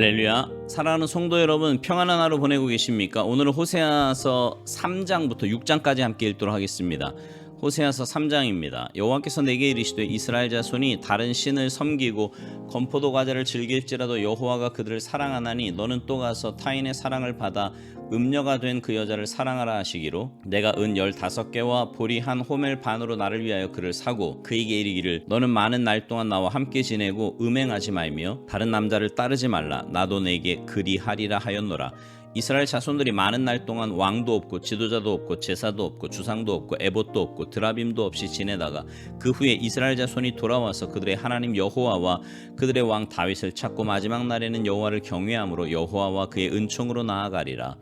할렐루야. 사랑하는 성도 여러분, 평안한 하루 보내고 계십니까? 오늘은 호세아서 3장부터 6장까지 함께 읽도록 하겠습니다. 호세아서 3장입니다. 여호와께서 내게 이르시되 이스라엘 자손이 다른 신을 섬기고 건포도 과자를 즐길지라도 여호와가 그들을 사랑하나니 너는 또 가서 타인의 사랑을 받아 음녀가 된 그 여자를 사랑하라 하시기로 내가 은 열다섯 개와 보리 한 호멜 반으로 나를 위하여 그를 사고 그에게 이르기를 너는 많은 날 동안 나와 함께 지내고 음행하지 말며 다른 남자를 따르지 말라 나도 내게 그리하리라 하였노라 이스라엘 자손들이 많은 날 동안 왕도 없고 지도자도 없고 제사도 없고 주상도 없고 에봇도 없고 드라빔도 없이 지내다가 그 후에 이스라엘 자손이 돌아와서 그들의 하나님 여호와와 그들의 왕 다윗을 찾고 마지막 날에는 여호와를 경외함으로 여호와와 그의 은총으로 나아가리라.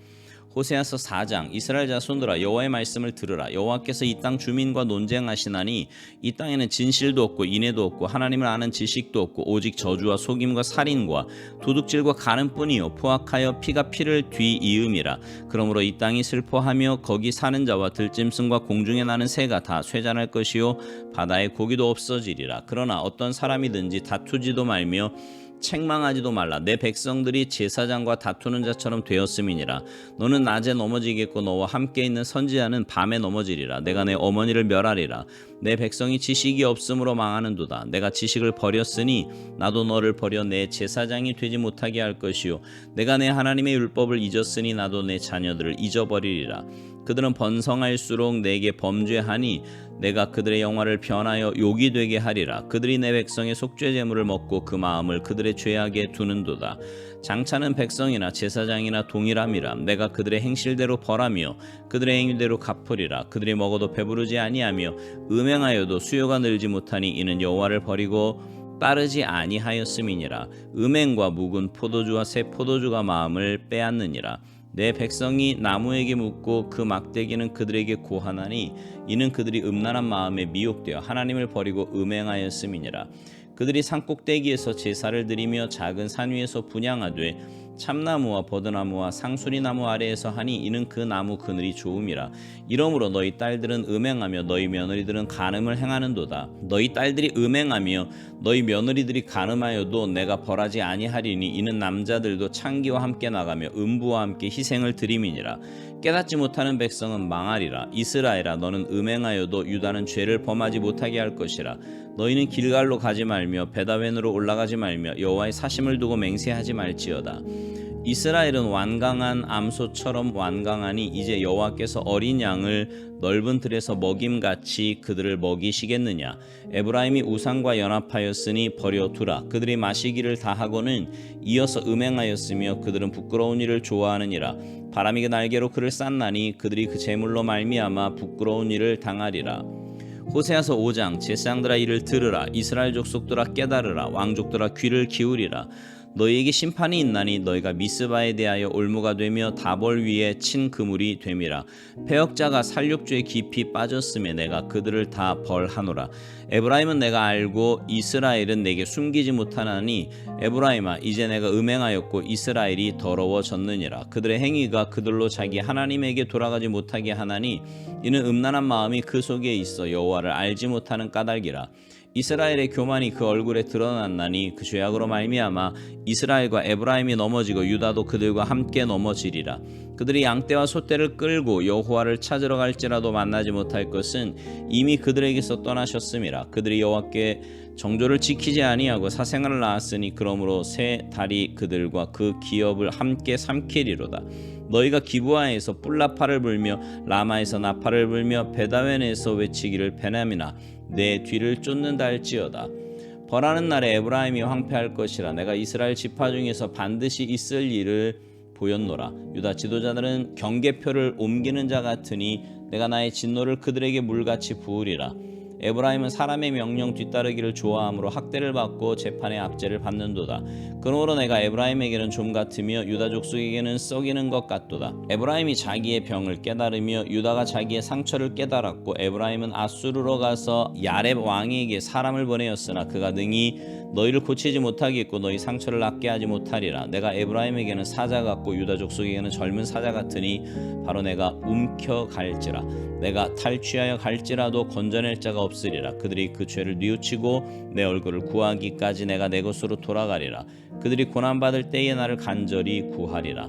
호세아서 4장 이스라엘 자손들아 여호와의 말씀을 들으라. 여호와께서 이 땅 주민과 논쟁하시나니 이 땅에는 진실도 없고 인애도 없고 하나님을 아는 지식도 없고 오직 저주와 속임과 살인과 도둑질과 가는뿐이요 포악하여 피가 피를 뒤이음이라. 그러므로 이 땅이 슬퍼하며 거기 사는 자와 들짐승과 공중에 나는 새가 다 쇠잔할 것이요 바다의 고기도 없어지리라. 그러나 어떤 사람이든지 다투지도 말며 책망하지도 말라. 내 백성들이 제사장과 다투는 자처럼 되었음이니라. 너는 낮에 넘어지겠고 너와 함께 있는 선지자는 밤에 넘어지리라. 내가 내 어머니를 멸하리라. 내 백성이 지식이 없으므로 망하는도다. 내가 지식을 버렸으니 나도 너를 버려 내 제사장이 되지 못하게 할 것이요. 내가 내 하나님의 율법을 잊었으니 나도 내 자녀들을 잊어버리리라. 그들은 번성할수록 내게 범죄하니 내가 그들의 영화를 변하여 욕이 되게 하리라. 그들이 내 백성의 속죄 제물을 먹고 그 마음을 그들의 죄악에 두는도다. 장차는 백성이나 제사장이나 동일함이라 내가 그들의 행실대로 벌하며 그들의 행위대로 갚으리라. 그들이 먹어도 배부르지 아니하며 음행하여도 수요가 늘지 못하니 이는 여호와를 버리고 따르지 아니하였음이니라. 음행과 묵은 포도주와 새 포도주가 마음을 빼앗느니라 내 백성이 나무에게 묻고 그 막대기는 그들에게 고하나니 이는 그들이 음란한 마음에 미혹되어 하나님을 버리고 음행하였음이니라. 그들이 산 꼭대기에서 제사를 드리며 작은 산 위에서 분양하되 참나무와 버드나무와 상수리나무 아래에서 하니 이는 그 나무 그늘이 좋음이라. 이러므로 너희 딸들은 음행하며 너희 며느리들은 간음을 행하는도다. 너희 딸들이 음행하며 너희 며느리들이 간음하여도 내가 벌하지 아니하리니 이는 남자들도 창기와 함께 나가며 음부와 함께 희생을 드림이니라. 깨닫지 못하는 백성은 망하리라. 이스라엘아 너는 음행하여도 유다는 죄를 범하지 못하게 할 것이라 너희는 길갈로 가지 말며 베다웬으로 올라가지 말며 여호와의 사심을 두고 맹세하지 말지어다. 이스라엘은 완강한 암소처럼 완강하니 이제 여호와께서 어린 양을 넓은 들에서 먹임같이 그들을 먹이시겠느냐? 에브라임이 우상과 연합하였으니 버려두라. 그들이 마시기를 다하고는 이어서 음행하였으며 그들은 부끄러운 일을 좋아하느니라. 바람이 그 날개로 그를 쌌나니 그들이 그 재물로 말미암아 부끄러운 일을 당하리라 호세아서 5장 제사장들아 이를 들으라. 이스라엘 족속들아 깨달으라. 왕족들아 귀를 기울이라. 너희에게 심판이 있나니 너희가 미스바에 대하여 올무가 되며 다벌 위에 친 그물이 됨이라. 폐역자가 살육주에 깊이 빠졌음에 내가 그들을 다 벌하노라. 에브라임은 내가 알고 이스라엘은 내게 숨기지 못하나니 에브라임아 이제 내가 음행하였고 이스라엘이 더러워졌느니라. 그들의 행위가 그들로 자기 하나님에게 돌아가지 못하게 하나니 이는 음란한 마음이 그 속에 있어 여호와를 알지 못하는 까닭이라. 이스라엘의 교만이 그 얼굴에 드러났나니 그 죄악으로 말미암아 이스라엘과 에브라임이 넘어지고 유다도 그들과 함께 넘어지리라. 그들이 양떼와 소떼를 끌고 여호와를 찾으러 갈지라도 만나지 못할 것은 이미 그들에게서 떠나셨음이라. 그들이 여호와께 정조를 지키지 아니하고 사생활을 낳았으니 그러므로 새 달이 그들과 그 기업을 함께 삼키리로다 너희가 기부하에서 뿔나파를 불며 라마에서 나파를 불며 베다웬에서 외치기를 베남이나 내 뒤를 쫓는다 할지어다. 벌하는 날에 에브라임이 황폐할 것이라 내가 이스라엘 지파 중에서 반드시 있을 일을 보였노라. 유다 지도자들은 경계표를 옮기는 자 같으니 내가 나의 진노를 그들에게 물같이 부으리라 에브라임은 사람의 명령 뒤따르기를 좋아하므로 학대를 받고 재판의 압제를 받는도다. 그러므로 내가 에브라임에게는 좀 같으며 유다 족속에게는 썩이는 것 같도다. 에브라임이 자기의 병을 깨달으며 유다가 자기의 상처를 깨달았고 에브라임은 아수르로 가서 야렙 왕에게 사람을 보내었으나 그가 능히 너희를 고치지 못하겠고 너희 상처를 낫게 하지 못하리라. 내가 에브라임에게는 사자 같고 유다 족속에게는 젊은 사자 같으니 바로 내가 움켜 갈지라. 내가 탈취하여 갈지라도 건져낼 자가 없으리라. 그들이 그 죄를 뉘우치고 내 얼굴을 구하기까지 내가 내 것으로 돌아가리라. 그들이 고난 받을 때에 나를 간절히 구하리라.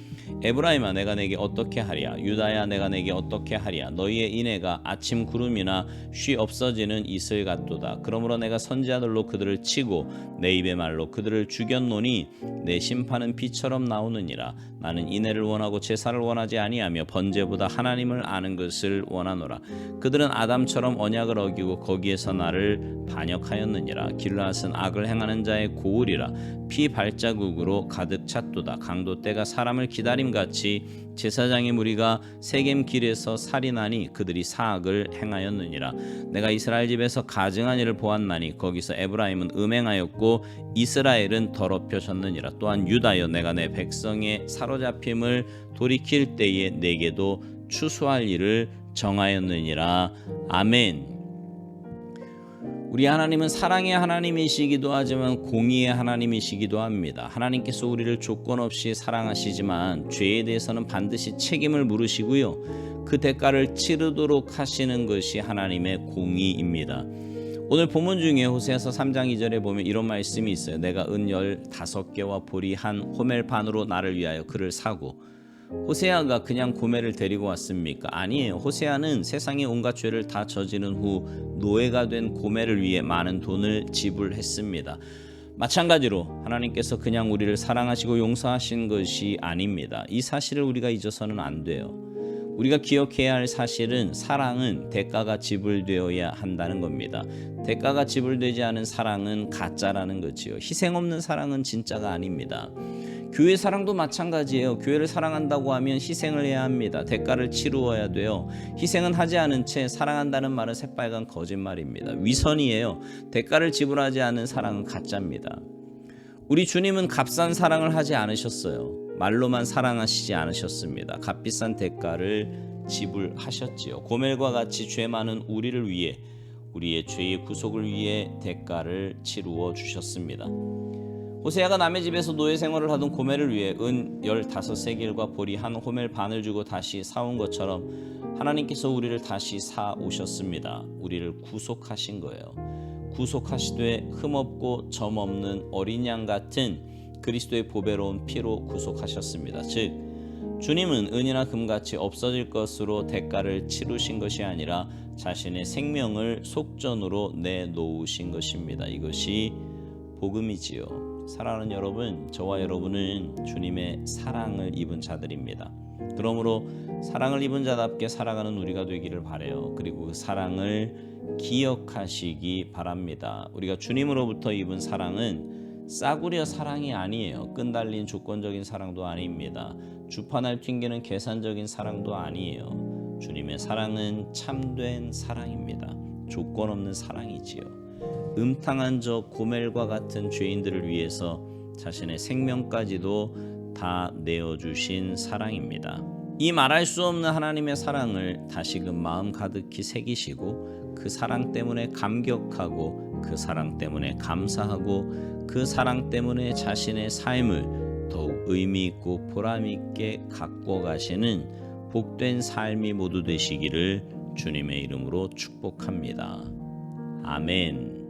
에브라임아 내가 내게 어떻게 하랴 유다야 내가 내게 어떻게 하랴 너희의 인애가 아침 구름이나 쉬 없어지는 이슬 같도다. 그러므로 내가 선지자들로 그들을 치고 내 입의 말로 그들을 죽였노니 내 심판은 비처럼 나오느니라. 나는 인애를 원하고 제사를 원하지 아니하며 번제보다 하나님을 아는 것을 원하노라. 그들은 아담처럼 언약을 어기고 거기에서 나를 반역하였느니라. 길라앗은 악을 행하는 자의 고울이라. 피 발자국으로 가득 찼도다. 강도 때가 사람을 기다림 같이 제사장의 무리가 세겜 길에서 살인하니 그들이 사악을 행하였느니라. 내가 이스라엘 집에서 가증한 일을 보았나니 거기서 에브라임은 음행하였고 이스라엘은 더럽혀졌느니라. 또한 유다여 내가 내 백성의 사로잡힘을 돌이킬 때에 내게도 추수할 일을 정하였느니라. 아멘 우리 하나님은 사랑의 하나님이시기도 하지만 공의의 하나님이시기도 합니다. 하나님께서 우리를 조건 없이 사랑하시지만 죄에 대해서는 반드시 책임을 물으시고요. 그 대가를 치르도록 하시는 것이 하나님의 공의입니다. 오늘 본문 중에 호세아서 3장 2절에 보면 이런 말씀이 있어요. 내가 은 15개와 보리 한 호멜 반으로 나를 위하여 그를 사고 호세아가 그냥 고멜을 데리고 왔습니까? 아니에요. 호세아는 세상의 온갖 죄를 다 저지른 후 노예가 된 고멜을 위해 많은 돈을 지불했습니다. 마찬가지로 하나님께서 그냥 우리를 사랑하시고 용서하신 것이 아닙니다. 이 사실을 우리가 잊어서는 안 돼요. 우리가 기억해야 할 사실은 사랑은 대가가 지불되어야 한다는 겁니다. 대가가 지불되지 않은 사랑은 가짜라는 거지요. 희생 없는 사랑은 진짜가 아닙니다. 교회 사랑도 마찬가지예요. 교회를 사랑한다고 하면 희생을 해야 합니다. 대가를 치루어야 돼요. 희생은 하지 않은 채 사랑한다는 말은 새빨간 거짓말입니다. 위선이에요. 대가를 지불하지 않은 사랑은 가짜입니다. 우리 주님은 값싼 사랑을 하지 않으셨어요. 말로만 사랑하시지 않으셨습니다. 값비싼 대가를 지불하셨지요. 고멜과 같이 죄 많은 우리를 위해 우리의 죄의 구속을 위해 대가를 치루어 주셨습니다. 호세아가 남의 집에서 노예 생활을 하던 고멜을 위해 은 15세겔과 보리 한 호멜 반을 주고 다시 사온 것처럼 하나님께서 우리를 다시 사 오셨습니다. 우리를 구속하신 거예요. 구속하시되 흠없고 점없는 어린 양 같은 그리스도의 보배로운 피로 구속하셨습니다. 즉 주님은 은이나 금같이 없어질 것으로 대가를 치르신 것이 아니라 자신의 생명을 속전으로 내놓으신 것입니다. 이것이 복음이지요. 사랑하는 여러분, 저와 여러분은 주님의 사랑을 입은 자들입니다. 그러므로 사랑을 입은 자답게 살아가는 우리가 되기를 바래요. 그리고 그 사랑을 기억하시기 바랍니다. 우리가 주님으로부터 입은 사랑은 싸구려 사랑이 아니에요. 끈달린 조건적인 사랑도 아닙니다. 주판을 튕기는 계산적인 사랑도 아니에요. 주님의 사랑은 참된 사랑입니다. 조건 없는 사랑이지요. 음탕한 저 고멜과 같은 죄인들을 위해서 자신의 생명까지도 다 내어주신 사랑입니다. 이 말할 수 없는 하나님의 사랑을 다시금 마음 가득히 새기시고 그 사랑 때문에 감격하고 그 사랑 때문에 감사하고 그 사랑 때문에 자신의 삶을 더욱 의미 있고 보람 있게 가꿔 가시는 복된 삶이 모두 되시기를 주님의 이름으로 축복합니다. 아멘.